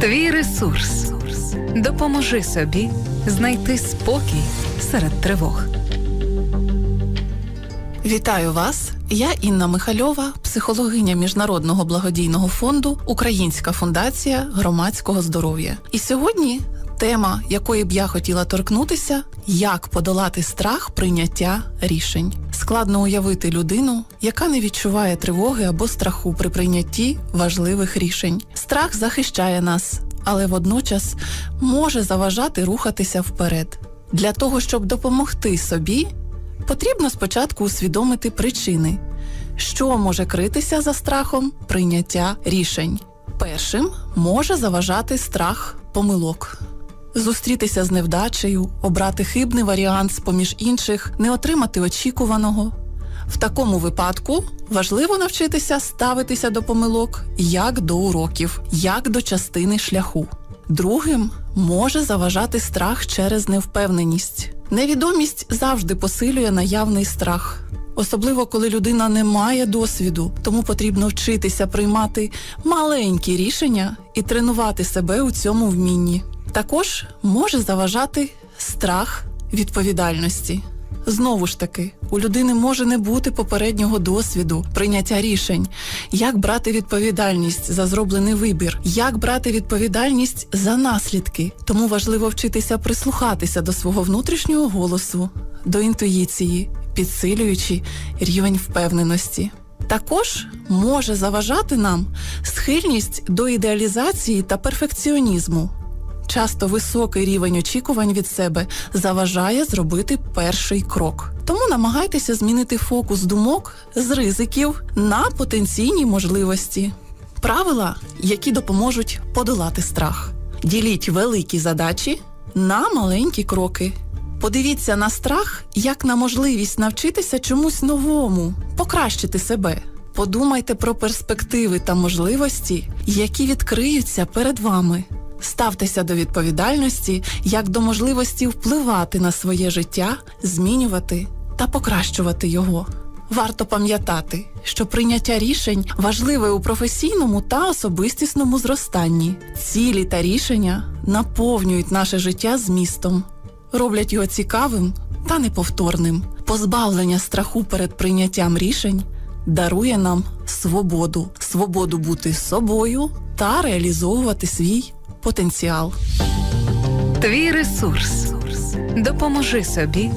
Твій ресурс. Допоможи собі знайти спокій серед тривог. Вітаю вас! Я Інна Михальова, психологиня Міжнародного благодійного фонду Українська фундація громадського здоров'я. І сьогодні тема, якої б я хотіла торкнутися, як подолати страх прийняття рішень. Складно уявити людину, яка не відчуває тривоги або страху при прийнятті важливих рішень. Страх захищає нас, але водночас може заважати рухатися вперед. Для того, щоб допомогти собі, Потрібно спочатку усвідомити причини, що може критися за страхом прийняття рішень. Першим може заважати страх помилок. Зустрітися з невдачею, обрати хибний варіант з поміж інших, не отримати очікуваного. В такому випадку важливо навчитися ставитися до помилок як до уроків, як до частини шляху. Другим може заважати страх через невпевненість. Невідомість завжди посилює наявний страх, особливо коли людина не має досвіду, тому потрібно вчитися приймати маленькі рішення і тренувати себе у цьому вмінні. Також може заважати страх відповідальності. Знову ж таки, у людини може не бути попереднього досвіду прийняття рішень, як брати відповідальність за зроблений вибір, як брати відповідальність за наслідки. Тому важливо вчитися прислухатися до свого внутрішнього голосу, до інтуїції, підсилюючи рівень впевненості. Також може заважати нам схильність до ідеалізації та перфекціонізму. Часто високий рівень очікувань від себе заважає зробити перший крок. Тому намагайтеся змінити фокус думок з ризиків на потенційні можливості. Правила, які допоможуть подолати страх. Діліть великі задачі на маленькі кроки. Подивіться на страх як на можливість навчитися чомусь новому, покращити себе. Подумайте про перспективи та можливості, які відкриються перед вами. Ставтеся до відповідальності як до можливості впливати на своє життя, змінювати та покращувати його. Варто пам'ятати, що прийняття рішень важливе у професійному та особистісному зростанні. Цілі та рішення наповнюють наше життя змістом, роблять його цікавим та неповторним. Позбавлення страху перед прийняттям рішень дарує нам свободу, свободу бути собою та реалізовувати свій потенціал. Твій ресурс. Допоможи собі